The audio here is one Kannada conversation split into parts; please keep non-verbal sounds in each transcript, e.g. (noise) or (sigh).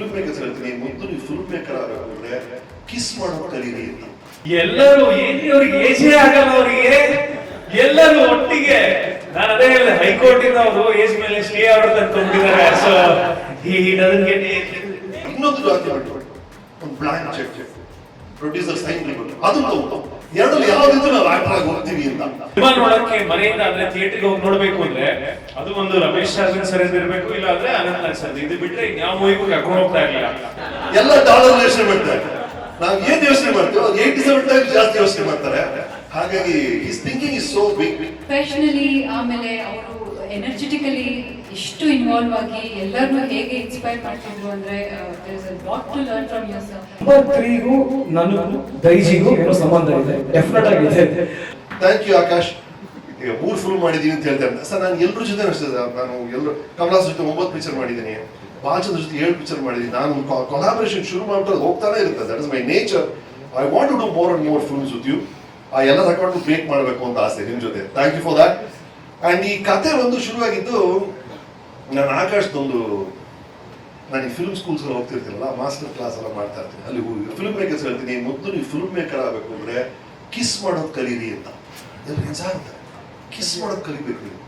ಫಿಲ್ಮ್ ಮೇಕರ್ಸ್ ಹೇಳ್ತೀನಿ ಮೊದಲು ಫಿಲ್ಮ್ ಮೇಕರ್ ಆಗಬೇಕು ಅಂದ್ರೆ ಕಿಸ್ ಮಾಡೋದು ಕಲೀರಿ ಅಂತ. ಎಲ್ಲರೂ ಏನಿ ಅವ್ರಿಗೆ ಏಜೇ ಆಗಲ್ಲ ಅವರಿಗೆ ಎಲ್ಲರೂ ಒಟ್ಟಿಗೆ ನಾನು ಅದೇ ಹೇಳಿದೆ ಹೈಕೋರ್ಟ್ ಇಂದ ಅವರು ಏಜ್ ಮೇಲೆ ಸ್ಟೇ ಆರ್ಡರ್ ತಂದ್ಕೊಂಡಿದ್ದಾರೆ ಸೊ ಈ ಡಸನ್ ಗೆಟ್ ಇನ್ನೊಂದು ಡಾಕ್ಯುಮೆಂಟ್ ಒಂದು ಬ್ಲಾಂಕ್ ಚೆಕ್ ಪ್ರೊಡ್ಯೂಸರ್ ಸೈನ್ ಅದು ತಗೊಂಡು ಎರಡಲ್ಲಿ ಯಾವ್ದಿದ್ರು ನಾವು ಆಕ್ಟರ್ ಆಗಿ ಹೋಗ್ತೀವಿ ಅಂತ. ಸಿನಿಮಾ ನೋಡಕ್ಕೆ ಮನೆಯಿಂದ ಅಂದ್ರೆ ಥಿಯೇಟರ್ಗೆ ಹೋಗಿ ನೋಡ್ಬೇಕು ಅಂದ್ರೆ ಅದು ಒಂದು ರಮೇಶ್ ಅರವಿಂದ್ ಸರ್ ಇರಬೇಕು ಇಲ್ಲ ಅಂದ್ರೆ ಅನಂತ್ ನಾಗ್ ಸರ್ ಇದು ಬಿಟ್ರೆ ಯಾವ ಮೂವಿಗೂ ಕರ್ಕೊಂಡು ಹೋಗ್ತಾ ಇರ್ಲಿಲ್ಲ. ಎಲ್ಲ ಡಾಲರ್ ಯೋಚನೆ ಮಾಡ್ತಾರೆ. ನಾವು ಏನ್ ಯೋಚನೆ ಮಾಡ್ತೀವಿ ಅವ್ರು ಏಯ್ಟಿ ಸೆವೆನ್ ಟೈಮ್ ಜಾಸ್ತಿ ಯೋಚನೆ ಮಾಡ್ತಾರೆ. ಹಾಗಾಗಿ his thinking is so big professionally ಆಮೇಲೆ ಅವರು ಎನರ್ಜೆಟಿಕಲಿ ಇಷ್ಟು ಇನ್ವಾಲ್ವ್ ಆಗಿ ಎಲ್ಲರನ್ನೂ ಹೇಗೆ ಇನ್ಸ್ಪೈರ್ ಮಾಡ್ತಿದ್ರು ಅಂದ್ರೆ to learn from your sir number ತ್ರೀಗೂ ನನಗೂ ದೈಜಿಗೂ ಏನೋ ಸಂಬಂಧ ಇದೆ. ಡೆಫಿನೆಟ್ ಆಗಿ ಇದೆ. Thank you Akash. ಈಗ ಮೂರು ಫುಲ್ ಮಾಡಿದೀನಿ ಅಂತ ಹೇಳ್ತಾರೆ ಸರ್ ನಾನು ಎಲ್ಲರ ಜೊತೆ ಅನಿಸ್ತದೆ ನಾನು ಎಲ್ಲರೂ ಕಮಲಾಸ್ ಜೊತೆ ಒಂಬತ್ತು ಪಿಕ್ಚರ್ ಮಾಡಿದ್ದೀನಿ. ಬಾಲಚಂದ್ರ ಜೊತೆ ಏಳು ಪಿಕ್ಚರ್ ಮಾಡಿದ್ದೀನಿ. ನಾನು ಕೊಲಾಬರೇಷನ್ ಶುರು ಮಾಡ್ಬಿಟ್ಟು ಹೋಗ್ತಾನೆ ಇರುತ್ತೆ. That is my nature I want to do more and more films with you ಆ ಎಲ್ಲ ರೆಕಾರ್ಡ್ ಬ್ರೇಕ್ ಮಾಡಬೇಕು ಅಂತ ಆಸೆ ನಿಮ್ಮ ಜೊತೆ. Thank you for that and ಈ ಕತೆ ಒಂದು ಶುರುವಾಗಿದ್ದು, ನಾನು ಆಕಾಶದೊಂದು, ನಾನು ಈ ಫಿಲ್ಮ್ ಸ್ಕೂಲ್ಸ್ ಎಲ್ಲ ಹೋಗ್ತಿರ್ತೀನಲ್ಲ ಮಾಸ್ಟರ್ ಕ್ಲಾಸ್ ಎಲ್ಲ ಮಾಡ್ತಾ ಇರ್ತೀನಿ. ಅಲ್ಲಿ ಫಿಲ್ಮ್ ಮೇಕರ್ಸ್ ಹೇಳ್ತೀನಿ ಮೊದಲು ನೀವು ಫಿಲ್ಮ್ ಮೇಕರ್ ಆಗಬೇಕು ಅಂದರೆ ಕಿಸ್ ಮಾಡೋದು ಕಲೀರಿ ಅಂತ. ಎಲ್ಲ ನಿಜ ಅಂತ ಕಿಸ್ ಮಾಡೋದು ಕಲಿಬೇಕು ನೀವು.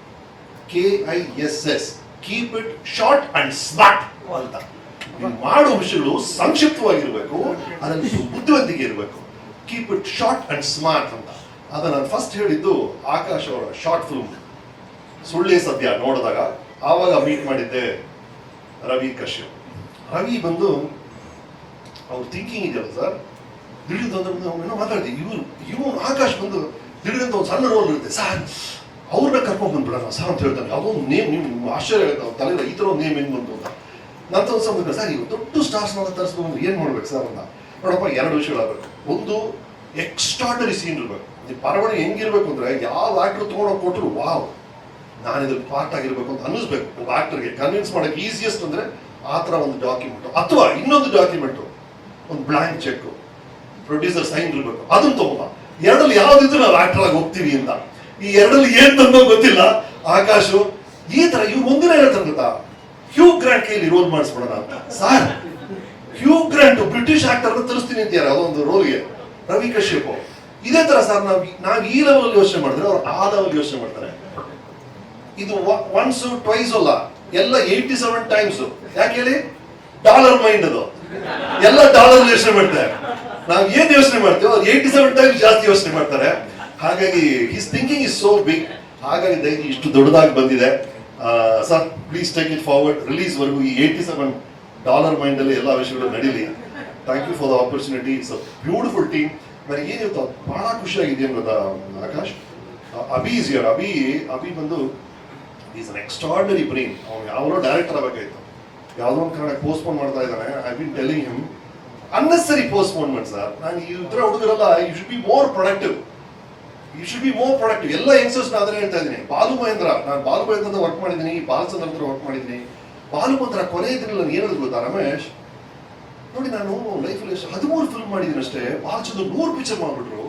K I S S keep it short and smart ಅಂತ. ಮಾಡೋ ವಿಷಯಗಳು ಸಂಕ್ಷಿಪ್ತವಾಗಿರಬೇಕು, ಅದರಲ್ಲಿ ಬುದ್ಧಿವಂತಿಕೆ ಇರಬೇಕು. Keep it short and smart ಅಂತ. ಅದನ್ನು ನಾನು ಫಸ್ಟ್ ಹೇಳಿದ್ದು ಆಕಾಶ ಅವರ ಶಾರ್ಟ್ ಫಿಲ್ಮ್ ಸುಳ್ಳೆ ಸದ್ಯ ನೋಡಿದಾಗ ಆವಾಗ ಮೀಟ್ ಮಾಡಿದ್ದೆ ರವಿ ಕಶ್ಯಪ್. ರವಿ ಬಂದು ಅವ್ರ ಥಿಂಕಿಂಗ್ ಇದೆಯಲ್ಲ ಸರ್ ದಿಢೀರ್ ಏನೋ ಮಾತಾಡ್ತೀವಿ ಇವರು ಇವನು ಆಕಾಶ್ ಬಂದು ದಿಢೀರ್ ಒಂದು ಸಣ್ಣ ರೋಲ್ ಇರುತ್ತೆ. ಸರ್, ಅವ್ರನ್ನ ಕರ್ಕೊಂಡು ಬಂದ್ಬಿಡೋಣ ಸರ್ ಅಂತ ಹೇಳ್ತಾನೆ ಯಾವುದೋ ಒಂದು ನೇಮ್ ನಿಮ್ಮ ಆಶ್ಚರ್ಯ ಆಗುತ್ತೆ. ಅವ್ರ ತಲೆ ಈ ಒಂದು ನೇಮ್ ಹೆಂಗೆ ಬಂತು ಅಂತ. ನನ್ನ ಒಂದು ಸಮಯ ಸರ್ ಈಗ ದೊಡ್ಡ ಸ್ಟಾರ್ಸ್ನೆಲ್ಲ ತರಿಸ್ಕೊಂಡು ಏನು ಮಾಡ್ಬೇಕು ಸರ್ ಅಂತ. ನೋಡಪ್ಪ, ಎರಡು ವಿಷಯಗಳಾಗಬೇಕು ಒಂದು ಎಕ್ಸ್ಟ್ರಾಡರಿ ಸೀನ್ ಇರಬೇಕು. ಈ ಪರವಣಿ ಹೆಂಗಿರ್ಬೇಕು ಅಂದ್ರೆ ಯಾವ ಆಕ್ಟರ್ ತೊಗೊಂಡೋಗಿ ಕೊಟ್ಟರು ವಾವ್ ನಾನು ಇದ್ರ ಪಾರ್ಟ್ ಆಗಿರ್ಬೇಕು ಅಂತ ಅನ್ನಿಸ್ಬೇಕು. ಒಬ್ಬ ಆಕ್ಟರ್ಗೆ ಕನ್ವಿನ್ಸ್ ಮಾಡೋಕೆ ಈಸಿಯೆಸ್ಟ್ ಅಂದರೆ ಆ ಥರ ಒಂದು ಡಾಕ್ಯುಮೆಂಟ್ ಅಥವಾ ಇನ್ನೊಂದು ಡಾಕ್ಯುಮೆಂಟು ಒಂದು ಬ್ಲ್ಯಾಂಕ್ ಚೆಕ್ ಪ್ರೊಡ್ಯೂಸರ್ ಸೈನ್ ಇರಬೇಕು. ಅದನ್ನು ತಗೊಂಬ. ಎರಡಲ್ಲಿ ಯಾವ್ದಿದ್ರು ನಾವು ಆಕ್ಟರ್ ಆಗಿ ಹೋಗ್ತೀವಿ ಅಂತ. ಈ ಎರಡಲ್ಲಿ ಏನು ತಂದೋ ಗೊತ್ತಿಲ್ಲ. ಆಕಾಶು, ಈ ತರ ಇವ್ರು ಮುಂದಿನ ಹೇಳ್ತಾರೆ ಗೊತ್ತಾ? ಹ್ಯೂ ಗ್ರಾಂಟ್ ಕೈಲಿ ರೋಲ್ ಮಾಡಿಸ್ಬಿಡೋಣ ಅಂತ. Sir Hugh Grant British actor ತರಿಸ್ತೀನಿ ಅಂತೀಯಾರ ಅದೊಂದು ರೋಲ್ಗೆ ರವಿ ಕಶ್ಯಪ್ ಇದೇ ತರ ಸರ್ ನಾವು ನಾವು ಈ ಲೆವೆಲ್ ಯೋಚನೆ ಮಾಡಿದ್ರೆ ಅವ್ರು ಆ ಲೆವೆಲ್ ಯೋಚನೆ ಮಾಡ್ತಾರೆ. ಇದು ಒನ್ಸು ಟ್ವೈಸ್ ಅಲ್ಲ. ಎಲ್ಲ ಏಯ್ಟಿ ಸೆವೆನ್ ಟೈಮ್ಸ್ ಯಾಕೆ ಹೇಳಿ? ಡಾಲರ್ ಮೈಂಡ್ ಅದು. ಎಲ್ಲ ಡಾಲರ್ ಯೋಚನೆ ಮಾಡ್ತಾರೆ. ನಾವು ಏನ್ ಯೋಚನೆ ಮಾಡ್ತೀವೋ ಅವ್ರು ಏಯ್ಟಿ ಸೆವೆನ್ ಟೈಮ್ಸ್ ಜಾಸ್ತಿ ಯೋಚನೆ ಮಾಡ್ತಾರೆ. ಹಾಗಾಗಿ his thinking is so big ಹಾಗಾಗಿ ದಯವಿಟ್ಟು ಇಷ್ಟು ದೊಡ್ಡದಾಗಿ ಬಂದಿದೆ. Sir please take it forward release ವರೆಗೂ ಈ ಏಯ್ಟಿ ಸೆವೆನ್ ಡಾಲರ್ ಮೈಂಡ್ ಅಲ್ಲಿ ಎಲ್ಲ ವಿಷಯಗಳು ನಡೀಲಿ. Thank you for the opportunity it's a beautiful team ನನಗೆ ಏನಿರ್ತಾವ ಬಹಳ ಖುಷಿಯಾಗಿದೆ ಅನ್ನೋದ ಆಕಾಶ್. ಅಭಿ ಇಸ್ ಯರ್ ಅಭಿ ಅಭಿ ಬಂದು ಈಸ್ ಅನ್ ಎಕ್ಸ್ಟ್ರಾರ್ಡನರಿ ಬ್ರೈನ್ ಅವ್ನು ಯಾವನೋ ಡೈರೆಕ್ಟರ್ ಆಗಬೇಕಾಯ್ತು ಯಾವುದೋ ಒಂದು ಕಾರಣಕ್ಕೆ ಪೋಸ್ಟ್ಪೋನ್ ಮಾಡ್ತಾ ಇದ್ದಾನೆ. I been telling him unnecessary postponement sir ನಾನು ಈ ಥರ ಹುಡುಗರಲ್ಲ you should be more productive you should be more productive ಎಲ್ಲ ಯಂಗ್ಸ್ಟರ್ಸ್ ನಾನು ಅದನ್ನೇ ಹೇಳ್ತಾ ಇದ್ದೀನಿ. ಬಾಲು ಮಹೇಂದ್ರ, ನಾನು ಬಾಲು ಮಹೇಂದ್ರ ವರ್ಕ್ ಮಾಡಿದ್ದೀನಿ ಬಾಲಚಂದ್ರ ಹತ್ರ ವರ್ಕ್ ಮಾಡಿದ್ದೀನಿ. ಬಾಲು ಮಹೇಂದ್ರ ಕೊನೆ ಇದ್ರಲ್ಲಿ ನಾನು ಏನದು ಗೊತ್ತಾ, ರಮೇಶ್? ನೋಡಿ, ನಾನು ಲೈಫಲ್ಲಿ ಎಷ್ಟು ಹದಿಮೂರು ಫಿಲ್ಮ್ ಮಾಡಿದ್ದೀನಿ ಅಷ್ಟೇ. ಬಾಲಚಂದ್ರ ನೂರು ಪಿಕ್ಚರ್ ಮಾಡಿಬಿಟ್ರು.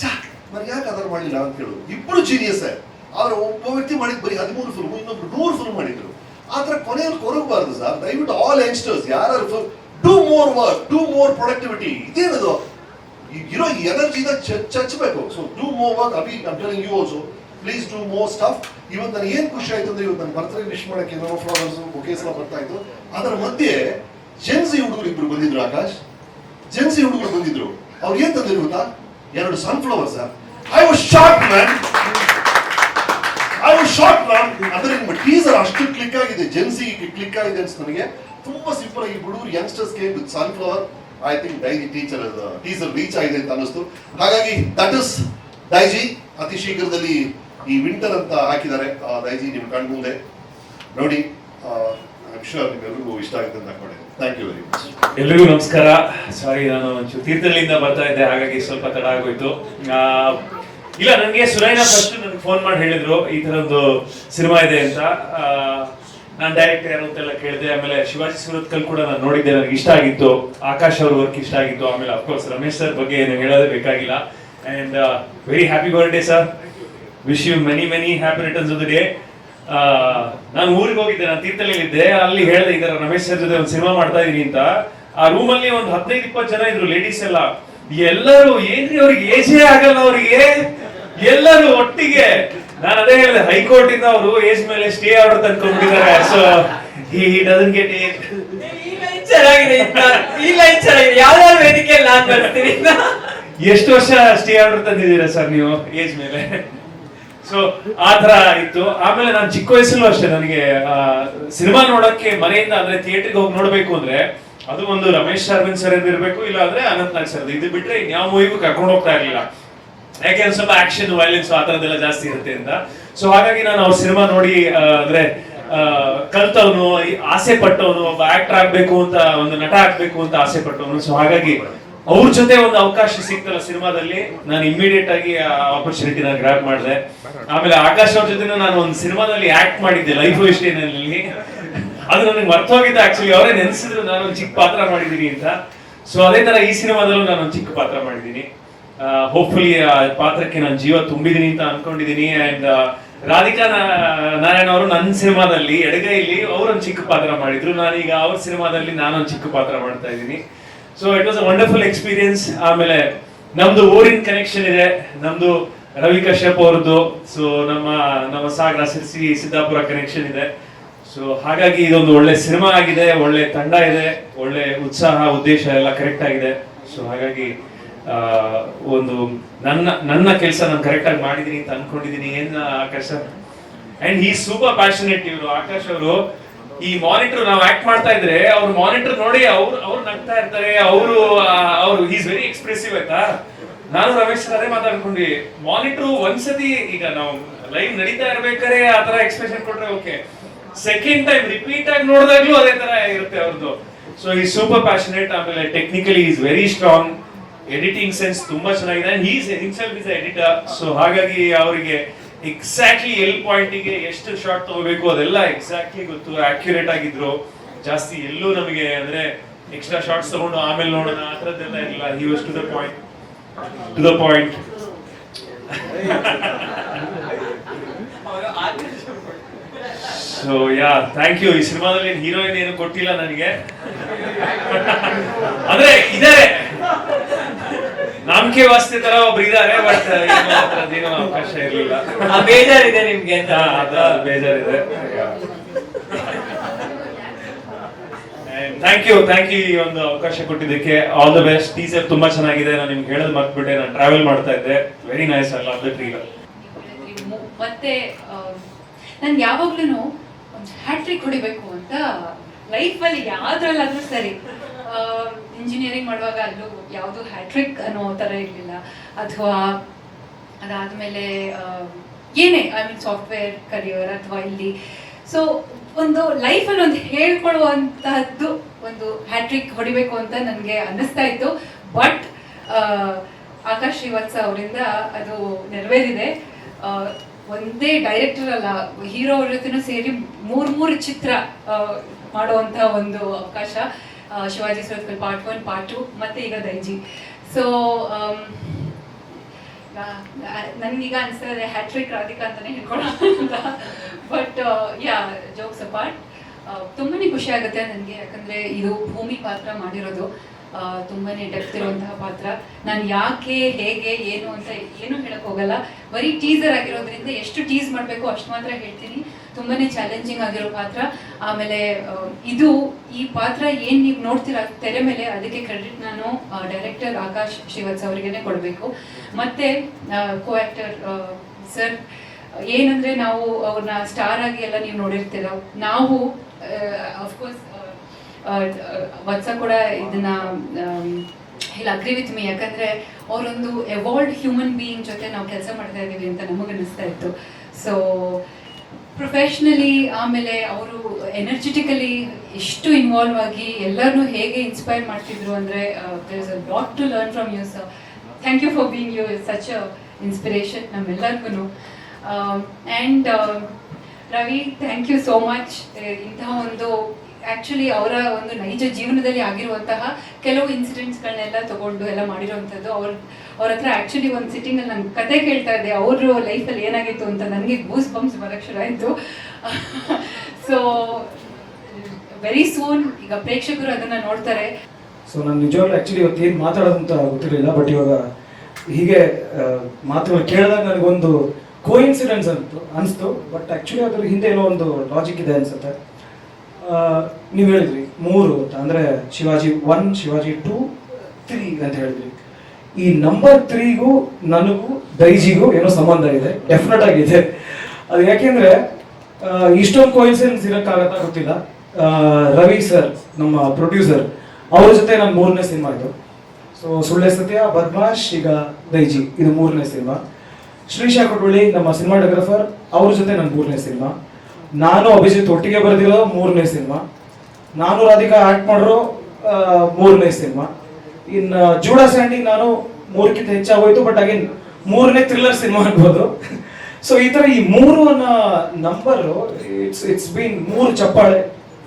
ಚಾ ನಾನು ಯಾಕೆ ಅದರ ಮಾಡಲಿಲ್ಲ ಅಂತ ಕೇಳೋದು ಇಬ್ಬರು ಜೀನಿಯಸ್ ಆದ್ರೆ ಒಬ್ಬ ವ್ಯಕ್ತಿ ಮಾಡಿದ್ ಬರೀ ಹದಿಮೂರು ಫಿಲ್ಮ್ ಇನ್ನೊಬ್ರು ನೂರು ಫಿಲ್ಮ್ ಮಾಡಿದ್ರು. ಆತರ ಕೊನೆಯಲ್ಲಿ ಕೊರಗಬಾರ್ದು ಸರ್ ದಯವಿಟ್ಟು ಆಲ್ ಯಂಗ್ಸ್ಟರ್ಸ್ ಯಾರು do more work do more productivity ಇದೇನದು? ಇರೋ ಎನರ್ಜಿನ ಚಚ್ಚಬೇಕು so do more work Abhi I'm you also please do more stuff ಇವತ್ತು ನನಗೆ ಏನು ಖುಷಿ ಆಯ್ತು ಅಂದ್ರೆ ಇವತ್ತು ನನ್ನ ಬರ್ತ್ಡೇ ವಿಶ್ ಮಾಡಕ್ಕೆ ಏನೋ ಫ್ಲವರ್ಸ್ ಬೊಕೇಸ್ ಎಲ್ಲ ಬರ್ತಾ ಇತ್ತು. ಅದರ ಮಧ್ಯೆ ಜೆನ್ಸಿ ಹುಡುಗರು ಇಬ್ರು ಬಂದಿದ್ರು, ಆಕಾಶ್. ಜೆನ್ಸಿ ಹುಡುಗರು ಬಂದಿದ್ರು. ಅವ್ರು ಏನ್ ತಂದಿದ್ರು ಗೊತ್ತಾ? ಎರಡು sunflower sir I was shock man I ನಾನು ನಿಮ್ಮ ಟೀಸರ್ ಅಷ್ಟು ಕ್ಲಿಕ್ ಆಗಿದೆ. ಜೆನ್ಸಿ ಕ್ಲಿಕ್ ಆಗಿದೆ ಅನ್ಸ್ ನನಗೆ. ತುಂಬಾ ಸಿಂಪಲ್ ಆಗಿ ಹುಡುಗರು ಯಂಗ್ಸ್ಟರ್ಸ್ಗೆ with sunflower I think Daiji teacher teaser reach ಆಗಿದೆ ಅಂತ ಅನ್ನಿಸ್ತು. ಹಾಗಾಗಿ ದಟ್ ಇಸ್ ಡೈಜಿ ಅತಿ ಶೀಘ್ರದಲ್ಲಿ ಈ ವಿಂಟರ್ ಅಂತ ಹಾಕಿದ್ದಾರೆ. ದೈಜಿ ಡೈಜಿ ನಿಮ್ ಕಣ್ ಮುಂದೆ ನೋಡಿ ಇಷ್ಟ ಆಗುತ್ತೆ ಅಂತ ಅನ್ಕೊಂಡಿದ್ದೀನಿ. ಥ್ಯಾಂಕ್ ಯು ವೆರಿ ಮಚ್ ಎಲ್ರಿಗೂ ನಮಸ್ಕಾರ. ಸಾರಿ ನಾನು ತೀರ್ಥಹಳ್ಳಿಯಿಂದ ಬರ್ತಾ ಇದ್ದೆ. ಹಾಗಾಗಿ ಸ್ವಲ್ಪ ತಡ ಆಗೋಯ್ತು. ಇಲ್ಲ ನನಗೆ ಸುರೈನ ಫಸ್ಟ್ ಫೋನ್ ಮಾಡಿ ಹೇಳಿದ್ರು, ಈ ತರ ಒಂದು ಸಿನಿಮಾ ಇದೆ ಅಂತ. ನಾನು ಡೈರೆಕ್ಟ್ ಯಾರು ಅಂತೆಲ್ಲ ಕೇಳಿದೆ, ಆಮೇಲೆ ಶಿವಾಜಿ ಸುರತ್ಕಲ್ ಕೂಡ ನಾನು ನೋಡಿದ್ದೆ, ನನಗೆ ಇಷ್ಟ ಆಗಿತ್ತು. ಆಕಾಶ್ ಅವ್ರ ವರ್ಕ್ ಇಷ್ಟ ಆಗಿತ್ತು. ಆಮೇಲೆ ಅಫ್ಕೋರ್ಸ್ ರಮೇಶ್ ಸರ್ ಬಗ್ಗೆ ಏನು ಹೇಳೋದೇ ಬೇಕಾಗಿಲ್ಲ. And very happy birthday sir wish you many many happy returns of the day ನಾನು ಊರಿಗೆ ಹೋಗಿದ್ದೆ, ನಾನು ತೀರ್ಥಹಳ್ಳಿಲಿದ್ದೆ ಅಲ್ಲಿ ಹೇಳಿದೆ, ಈ ಥರ ರಮೇಶ್ ಸರ್ ಜೊತೆ ಒಂದು ಸಿನಿಮಾ ಮಾಡ್ತಾ ಇದೀನಿ ಅಂತ. ಆ ರೂಮಲ್ಲಿ ಒಂದು ಹದಿನೈದು ಇಪ್ಪತ್ತು ಜನ ಇದ್ರು ಲೇಡೀಸ್ ಎಲ್ಲ. ಎಲ್ಲರೂ, ಏನ್ರಿ ಅವ್ರಿಗೆ ಏಜೇ ಆಗಲ್ಲ ಅವರಿಗೆ? ಎಲ್ಲರೂ ಒಟ್ಟಿಗೆ ನಾನು ಅದೇ ಹೇಳಿದೆ ಹೈಕೋರ್ಟ್ ಇಂದ ಅವರು ಏಜ್ ಮೇಲೆ stay order ತಂದ್ಕೊಂಡಿದ್ದಾರೆ so he doesn't get age ಚೆನ್ನಾಗಿದೆ. ಈ ಲೈನ್ ಚೆನ್ನಾಗಿದೆ. ಯಾವ್ದಾದ್ರು ವೇದಿಕೆಯಲ್ಲಿ ನಾನು ಬರ್ತೀನಿ. ಎಷ್ಟು ವರ್ಷ ಸ್ಟೇ ಆರ್ಡರ್ ತಂದಿದ್ದೀರಾ ಸರ್ ನೀವು ಏಜ್ ಮೇಲೆ? ಸೊ ಆ ತರ ಇತ್ತು. ಆಮೇಲೆ ನಾನು ಚಿಕ್ಕ ವಯಸ್ಸಲ್ಲೂ ಅಷ್ಟೇ ನನಗೆ ಸಿನಿಮಾ ನೋಡಕ್ಕೆ ಮನೆಯಿಂದ ಅಂದ್ರೆ ಥಿಯೇಟರ್ಗೆ ಹೋಗಿ ನೋಡ್ಬೇಕು ಅಂದ್ರೆ ಅದು ಒಂದು ರಮೇಶ್ ಅರವಿಂದ್ ಸರ್ ಇರ್ಬೇಕು ಇಲ್ಲ ಅಂದ್ರೆ ಅನಂತ್ ನಾಗ್ ಸರ್ ಇದು ಬಿಟ್ರೆ ಯಾವ ಮೂವಿಗೂ ಕರ್ಕೊಂಡು ಹೋಗ್ತಾ ಇರ್ಲಿಲ್ಲ. ಯಾಕೆ ಒಂದು ಸ್ವಲ್ಪ ಆಕ್ಷನ್ ವೈಲೆನ್ಸ್ ಆ ಜಾಸ್ತಿ ಇರುತ್ತೆ ಅಂತ. ಸೊ ಹಾಗಾಗಿ ನಾನು ಅವ್ರ ಸಿನಿಮಾ ನೋಡಿ ಅಂದ್ರೆ ಕಲ್ತವನು ಆಸೆ ಪಟ್ಟವನು, ಒಬ್ಬ ಆಕ್ಟರ್ ಆಗ್ಬೇಕು ಅಂತ, ಒಂದು ನಟ ಆಗ್ಬೇಕು ಅಂತ ಆಸೆ ಪಟ್ಟವನು. ಸೊ ಹಾಗಾಗಿ ಅವ್ರ ಜೊತೆ ಒಂದು ಅವಕಾಶ ಸಿಕ್ತಲ್ಲ ಸಿನಿಮಾದಲ್ಲಿ ನಾನು ಇಮಿಡಿಯೇಟ್ ಆಗಿ ಆ ನಾನು ಗ್ರಾಪ್ ಮಾಡಿದೆ. ಆಮೇಲೆ ಆಕಾಶ್ ಅವ್ರ ಜೊತೆ ನಾನು ಒಂದು ಸಿನಿಮಾದಲ್ಲಿ ಆಕ್ಟ್ ಮಾಡಿದ್ದೆ ಲೈಫ್ನಲ್ಲಿ ಅದು ನನಗೆ ಮರ್ತೋಗಿದ್ದೆ ಆಕ್ಚುಲಿ ಅವರೇ ನೆನೆಸಿದ್ರು ನಾನು ಒಂದು ಚಿಕ್ಕ ಪಾತ್ರ ಮಾಡಿದ್ದೀನಿ ಅಂತ. ಸೊ ಅದೇ ತರ ಈ ಸಿನಿಮಾದಲ್ಲೂ ನಾನು ಒಂದು ಚಿಕ್ಕ ಪಾತ್ರ ಮಾಡಿದ್ದೀನಿ. ಹೋಪ್ಫುಲಿ ಪಾತ್ರಕ್ಕೆ ನಾನು ಜೀವ ತುಂಬಿದೀನಿ ಅಂತ ಅನ್ಕೊಂಡಿದೀನಿ ಅಂಡ್ ರಾಧಿಕಾ ನಾರಾಯಣ ಅವರು ನನ್ನ ಸಿನಿಮಾದಲ್ಲಿ ಎಡಗೈಲಿ ಅವರೊಂದು ಚಿಕ್ಕ ಪಾತ್ರ ಮಾಡಿದ್ರು. ನಾನೀಗ ಅವ್ರ ಸಿನಿಮಾದಲ್ಲಿ ನಾನೊಂದು ಚಿಕ್ಕ ಪಾತ್ರ ಮಾಡ್ತಾ ಇದ್ದೀನಿ. So it was a wonderful experience ಆಮೇಲೆ ನಮ್ದು ಊರಿನ ಕನೆಕ್ಷನ್ ಇದೆ. ನಮ್ದು ರವಿ ಕಶ್ಯಪ್ ಅವ್ರದ್ದು. ಸೊ ನಮ್ಮ ನಮ್ಮ ಸಾಗರ ಸಿರ್ಸಿ ಸಿದ್ದಾಪುರ ಕನೆಕ್ಷನ್ ಇದೆ. ಸೊ ಹಾಗಾಗಿ ಇದೊಂದು ಒಳ್ಳೆ ಸಿನಿಮಾ ಆಗಿದೆ, ಒಳ್ಳೆ ತಂಡ ಇದೆ, ಒಳ್ಳೆ ಉತ್ಸಾಹ, ಉದ್ದೇಶ ಎಲ್ಲ ಕರೆಕ್ಟ್ ಆಗಿದೆ. ಸೊ ಹಾಗಾಗಿ ಒಂದು ನನ್ನ ನನ್ನ ಕೆಲಸ ನಾನು ಕರೆಕ್ಟಾಗಿ ಮಾಡಿದೀನಿ ಅಂತ ಅನ್ಕೊಂಡಿದೀನಿ ಏನ್, ಆಕಾಶ ಅಂಡ್ ಈ ಸೂಪರ್ ಪ್ಯಾಷನೇಟ್ ಇವರು, ಆಕಾಶ್ ಅವರು. ಈ ಮಾನಿಟರ್ ನಾವು ಆಕ್ಟ್ ಮಾಡ್ತಾ ಇದ್ರೆ ಅವ್ರ ಮಾನಿಟರ್ ನೋಡಿ ಅವ್ರು ಅವ್ರು ನಗ್ತಾ ಇರ್ತಾರೆ, ಅವರು ಅವ್ರು ಈಸ್ ವೆರಿ ಎಕ್ಸ್ಪ್ರೆಸಿವ್ ಆಯ್ತಾ? ನಾನು ರಮೇಶ್ ಅದೇ ಮಾತಾಡ್ಕೊಂಡ್ವಿ ಮಾನಿಟರ್ ಒಂದ್ಸತಿ ಈಗ ನಾವು ಲೈವ್ ನಡೀತಾ ಇರ್ಬೇಕಾದ್ರೆ ಆ ತರ ಎಕ್ಸ್ಪ್ರೆಷನ್ ಕೊಟ್ರೆ ಓಕೆ ಸೆಕೆಂಡ್ ಟೈಮ್ ರಿಪೀಟ್ ಆಗಿ ನೋಡಿದಾಗ್ಲೂ ಅದೇ ತರ ಇರುತ್ತೆ ಅವ್ರದ್ದು ಸೊ ಈ ಸೂಪರ್ ಪ್ಯಾಷನೇಟ್ ಆಮೇಲೆ technically is very strong editing sense ತುಂಬಾ ಚೆನ್ನಾಗಿದೆ. And he's himself is editor so ಹಾಗಾಗಿ ಅವರಿಗೆ ಎಕ್ಸಾಕ್ಟ್ಲಿ ಎಲ್ ಪಾಯಿಂಟಿಗೆ ಎಷ್ಟು ಶಾರ್ಟ್ ತಗೋಬೇಕು ಅದೆಲ್ಲ ಎಕ್ಸಾಕ್ಟ್ಲಿ ಗೊತ್ತು. ಆಕ್ಯುರೇಟ್ ಆಗಿದ್ರು. ಜಾಸ್ತಿ ಎಲ್ಲೂ ನಮಗೆ ಅಂದ್ರೆ ಎಕ್ಸ್ಟ್ರಾ ಶಾರ್ಟ್ಸ್ ತಗೊಂಡು ಆಮೇಲೆ ನೋಡೋಣ. ಆ ಥರದ್ದೆಲ್ಲ ಇಲ್ಲ. He was to the point to the point so yeah thank you ಈ ಸಿನಿಮಾದಲ್ಲಿ ಹೀರೋಯಿನ್ ಏನು ಕೊಟ್ಟಿಲ್ಲ ನನಗೆ. (laughs) ಅಂದ್ರೆ ಇದಾರೆ. ನಂಬಿಕೆ ವಾಸ್ತೆ ತರ ಒಬ್ರು ಇದಾರೆ ಬಟ್ ಅದೇನೋ ಅವಕಾಶ ಇರಲಿಲ್ಲ. ಆ ಬೇಜಾರಿದೆ ನಿಮ್ಗೆ ಅಂತ. ಅದ ಬೇಜಾರಿದೆ. ಥ್ಯಾಂಕ್ ಯು ಥ್ಯಾಂಕ್ ಯು ಈ ಒಂದು ಅವಕಾಶ ಕೊಟ್ಟಿದ್ದಕ್ಕೆ. ಆಲ್ ದ ಬೆಸ್ಟ್ ಟೀಸರ್ ತುಂಬಾ ಚೆನ್ನಾಗಿದೆ. ನಾನು ನಿಮ್ಗೆ ಹೇಳೋದು ಮರ್ತ್ಬಿಟ್ಟೆ. ನಾನು ಟ್ರಾವೆಲ್ ಮಾಡ್ತಾ ಇದ್ದೆ. ವೆರಿ ನೈಸ್ ಅಲ್ಲ ದ ಟ್ರೀ ಮತ್ತೆ ನಾನು ಯಾವಾಗ್ಲೂ ಒಂದು ಹ್ಯಾಟ್ರಿಕ್ ಹೊಡಿಬೇಕು ಅಂತ ಲೈಫಲ್ಲಿ ಯಾವ್ದ್ರಲ್ಲಾದ್ರೂ ಸರಿ. ಇಂಜಿನಿಯರಿಂಗ್ ಮಾಡುವಾಗ ಅಲ್ಲೂ ಯಾವುದು ಹ್ಯಾಟ್ರಿಕ್ ಅನ್ನೋ ಥರ ಇರಲಿಲ್ಲ. ಅಥವಾ ಅದಾದಮೇಲೆ ಏನೇ ಐ ಮೀನ್ ಸಾಫ್ಟ್ವೇರ್ ಕರಿಯರ್ ಅಥವಾ ಇಲ್ಲಿ. ಸೊ ಒಂದು ಲೈಫಲ್ಲಿ ಒಂದು ಹೇಳ್ಕೊಳ್ಳುವಂತಹದ್ದು ಒಂದು ಹ್ಯಾಟ್ರಿಕ್ ಹೊಡಿಬೇಕು ಅಂತ ನನಗೆ ಅನ್ನಿಸ್ತಾ ಇತ್ತು. ಬಟ್ ಆಕಾಶ್ ಶ್ರೀವತ್ಸ ಅವರಿಂದ ಅದು ನೆರವೇರಿದೆ. ಒಂದೇ ಡೈರೆಕ್ಟರ್ ಅಲ್ಲ, ಹೀರೋ ಅವ್ರ ಜೊತೆನೂ ಸೇರಿ ಮೂರು ಮೂರು ಚಿತ್ರ ಮಾಡುವಂತಹ ಮಾಡುವಂತ ಒಂದು ಅವಕಾಶ. Shivaji circle part one part two ಮತ್ತೆ ಈಗ ದೈಜಿ. ಸೊ ನನಗೀಗ ಅನ್ಸ್ತದೆ ಹ್ಯಾಟ್ರಿಕ್ ರಾಧಿಕಾ ಅಂತಾನೆ ಹೇಳ್ಕೊಳ್ಳೋಣ ಬಟ್ ಯಾ ಜೋಕ್ಸ್ ಅಪಾರ್ಟ್ ತುಂಬಾನೇ ಖುಷಿ ಆಗುತ್ತೆ ನನಗೆ, ಯಾಕಂದ್ರೆ ಇದು ಭೂಮಿ ಪಾತ್ರ ಮಾಡಿರೋದು. ಆ, ತುಂಬಾನೇ ಡೆಪ್ತ್ ಇರುವಂತಹ ಪಾತ್ರ. ನಾನು ಯಾಕೆ ಹೇಗೆ ಏನು ಅಂತ ಏನು ಹೇಳಕ್ ಹೋಗಲ್ಲ. ಬರೀ ಟೀಸರ್ ಆಗಿರೋದ್ರಿಂದ ಎಷ್ಟು ಟೀಸ್ ಮಾಡಬೇಕು ಅಷ್ಟು ಮಾತ್ರ ಹೇಳ್ತೀನಿ. ತುಂಬಾನೇ ಚಾಲೆಂಜಿಂಗ್ ಆಗಿರೋ ಪಾತ್ರ. ಆಮೇಲೆ ಇದು ಈ ಪಾತ್ರ ಏನ್ ನೀವು ನೋಡ್ತೀರಾ ತೆರೆ ಮೇಲೆ ಅದಕ್ಕೆ ಕ್ರೆಡಿಟ್ ನಾನು ಡೈರೆಕ್ಟರ್ ಆಕಾಶ್ ಶ್ರೀವತ್ಸ ಅವರಿಗೇನೆ ಕೊಡಬೇಕು. ಮತ್ತೆ ಕೋ ಆಕ್ಟರ್ ಸರ್ ಏನಂದ್ರೆ ನಾವು ಅವ್ರನ್ನ ಸ್ಟಾರ್ ಆಗಿ ಎಲ್ಲ ನೀವು ನೋಡಿರ್ತೀರ. ನಾವು ಅಫ್ಕೋರ್ಸ್ ವತ್ಸ ಕೂಡ ಇದನ್ನ ಇಲ್ಲ ಅಗ್ರಿ ವಿತ್ ಮೀ ಯಾಕಂದ್ರೆ ಅವರೊಂದು ಎವಾಲ್ಡ್ ಹ್ಯೂಮನ್ ಬೀಯಿಂಗ್ ಜೊತೆ ನಾವು ಕೆಲಸ ಮಾಡ್ತಾ ಇದ್ದೀವಿ ಅಂತ ನಮಗೆ ಅನಿಸ್ತಾ ಇತ್ತು. ಸೊ ಪ್ರೊಫೆಷ್ನಲಿ ಆಮೇಲೆ ಅವರು ಎನರ್ಜೆಟಿಕಲಿ ಎಷ್ಟು ಇನ್ವಾಲ್ವ್ ಆಗಿ ಎಲ್ಲರನ್ನೂ ಹೇಗೆ ಇನ್ಸ್ಪೈರ್ ಮಾಡ್ತಿದ್ರು ಅಂದರೆ there is a lot to learn from you sir thank you for being you such a inspiration ನಮ್ಮೆಲ್ಲರಿಗೂ and Ravi thank you so much ಇಂತಹ ಒಂದು ಆ್ಯಕ್ಚುಲಿ ಅವರ ಒಂದು ನೈಜ ಜೀವನದಲ್ಲಿ ಆಗಿರುವಂತಹ ಕೆಲವು ಇನ್ಸಿಡೆಂಟ್ಸ್ಗಳನ್ನೆಲ್ಲ ತಗೊಂಡು ಎಲ್ಲ ಮಾಡಿರುವಂಥದ್ದು. ಅವ್ರ ಅವ್ರ ಹತ್ರ ಆ್ಯಕ್ಚುಲಿ ಒಂದು ಸಿಟ್ಟಿಂಗಲ್ಲಿ ನಂಗೆ ಕತೆ ಕೇಳ್ತಾ ಇದ್ದೆ ಅವ್ರ ಲೈಫಲ್ಲಿ ಏನಾಗಿತ್ತು ಅಂತ ನನಗೆ ಗೂಸ್ ಬಂಪ್ಸ್ ಬರೋಕ್ಕೆ ಶುರು ಆಯಿತು. ಸೊ ವೆರಿ ಸೂನ್ ಈಗ ಪ್ರೇಕ್ಷಕರು ಅದನ್ನ ನೋಡ್ತಾರೆ. ಸೊ ನಾನು ನಿಜವಾಗ್ಲೂ ಆ್ಯಕ್ಚುಲಿ ಇವತ್ತು ಏನು ಮಾತಾಡೋದಂತ ಗೊತ್ತಿರಲಿಲ್ಲ ಬಟ್ ಇವಾಗ ಹೀಗೆ ಮಾತುಗಳು ಕೇಳಿದಾಗ ನನಗೊಂದು ಕೋಇನ್ಸಿಡೆನ್ಸ್ ಅಂತ ಅನಿಸ್ತು. ಬಟ್ ಆ್ಯಕ್ಚುಲಿ ಅದ್ರ ಹಿಂದೆ ಏನೋ ಒಂದು ಲಾಜಿಕ್ ಇದೆ ಅನ್ಸುತ್ತೆ. ನೀವು ಹೇಳಿದ್ರಿ, ಮೂರು ಅಂತ, ಅಂದರೆ Shivaji one Shivaji two three ಅಂತ ಹೇಳಿದ್ರಿ. ಈ ನಂಬರ್ ತ್ರೀಗೂ ನನಗೂ, ದೈಜಿಗೂ ಏನೋ ಸಂಬಂಧ ಇದೆ ಡೆಫಿನೆಟ್ ಆಗಿದೆ ಅದು ಯಾಕೆಂದ್ರೆ ಇಷ್ಟೊಂದು ಕೋಯಿನ್ಸಿಡೆನ್ಸ್ ಇರೋಕ್ಕಾಗತ್ತಾ ಗೊತ್ತಿಲ್ಲ. ರವಿ ಸರ್ ನಮ್ಮ ಪ್ರೊಡ್ಯೂಸರ್ ಅವ್ರ ಜೊತೆ ನಾನು ಮೂರನೇ ಸಿನಿಮಾ ಇದು ಸೊ ಸುಳ್ಳೆ ಸತ್ಯ, ಬದ್ಮಾಶ್, ಈಗ ದೈಜಿ, ಇದು ಮೂರನೇ ಸಿನಿಮಾ ಶ್ರೀಶಾ ಕೊಟ್ವಳ್ಳಿ ನಮ್ಮ ಸಿನಿಮಾಟೋಗ್ರಾಫರ್ ಅವ್ರ ಜೊತೆ ನನ್ನ ಮೂರನೇ ಸಿನಿಮಾ ನಾನು ಅಭಿಜಿತ್ ಒಟ್ಟಿಗೆ ಬರೆದಿರೋ ಮೂರನೇ ಸಿನಿಮಾ. ನಾನು ರಾಧಿಕಾ ಆಕ್ಟ್ ಮಾಡಿರೋ ಮೂರನೇ ಸಿನಿಮಾ. ಇನ್ನು ಜೂಡಾ ಸ್ಯಾಂಡಿ ನಾನು ಮೂರಕ್ಕಿಂತ ಹೆಚ್ಚಾಗೋಯ್ತು, ಬಟ್ ಅಗೇನ್ ಮೂರನೇ ಥ್ರಿಲ್ಲರ್ ಸಿನಿಮಾ ಅನ್ಬೋದು. ಸೊ ಈ ಥರ ಈ ಮೂರು ಅನ್ನೋ ನಂಬರ್ ಇಟ್ಸ್ ಇಟ್ಸ್ ಬೀನ್ ಮೂರು ಚಪ್ಪಾಳೆ.